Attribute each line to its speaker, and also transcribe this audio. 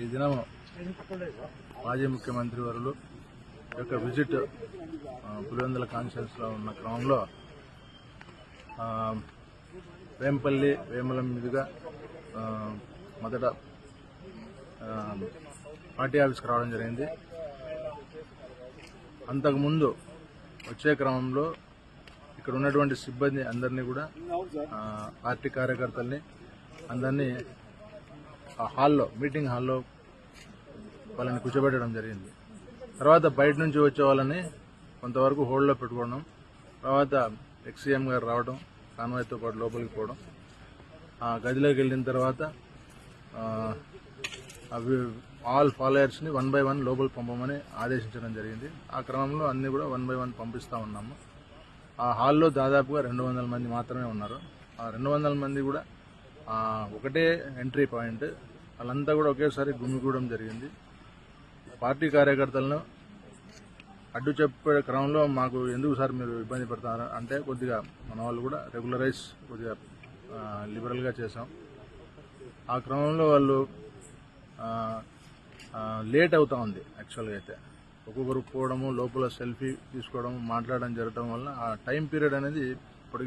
Speaker 1: ఈ దినం మాజీ ముఖ్యమంత్రి వరులు యొక్క విజిట్ పులివెందుల కాన్ఫరెన్స్లో ఉన్న క్రమంలో వేంపల్లి వేములం మీదుగా మొదట పార్టీ ఆఫీస్కి రావడం జరిగింది. అంతకుముందు వచ్చే క్రమంలో ఇక్కడ ఉన్నటువంటి సిబ్బంది అందరినీ కూడా పార్టీ కార్యకర్తల్ని అందరినీ ఆ హాల్లో మీటింగ్ హాల్లో వాళ్ళని కూర్చోబెట్టడం జరిగింది. తర్వాత బయట నుంచి వచ్చే వాళ్ళని కొంతవరకు హోల్డ్లో పెట్టుకోవడం తర్వాత ఎక్సీఎం గారు రావడం కాన్వాయ్తో పాటు లోపలికి పోవడం ఆ గదిలోకి వెళ్ళిన తర్వాత అవి ఆల్ ఫాలోయర్స్ని వన్ బై వన్ లోపలికి పంపమని ఆదేశించడం జరిగింది. ఆ క్రమంలో అన్నీ కూడా వన్ బై వన్ పంపిస్తూ ఉన్నాము. ఆ హాల్లో దాదాపుగా రెండు వందల మంది మాత్రమే ఉన్నారు. ఆ రెండు వందల మంది కూడా ఒకటే ఎంట్రీ పాయింట్ వాళ్ళంతా కూడా ఒకేసారి గుమిగూడడం జరిగింది. పార్టీ కార్యకర్తలను అడ్డు చెప్పే క్రమంలో మాకు ఎందుకు సార్ మీరు ఇబ్బంది పడుతున్నారు? అంటే కొద్దిగా మన వాళ్ళు కూడా రెగ్యులరైజ్ కొద్దిగా లిబరల్గా చేసాం ఆ క్రమంలో వాళ్ళు లేట్ అవుతా ఉంది యాక్చువల్గా అయితే. ఒక్కొక్కరు పోవడము లోపల సెల్ఫీ తీసుకోవడం మాట్లాడడం జరగడం వల్ల ఆ టైం పీరియడ్ అనేది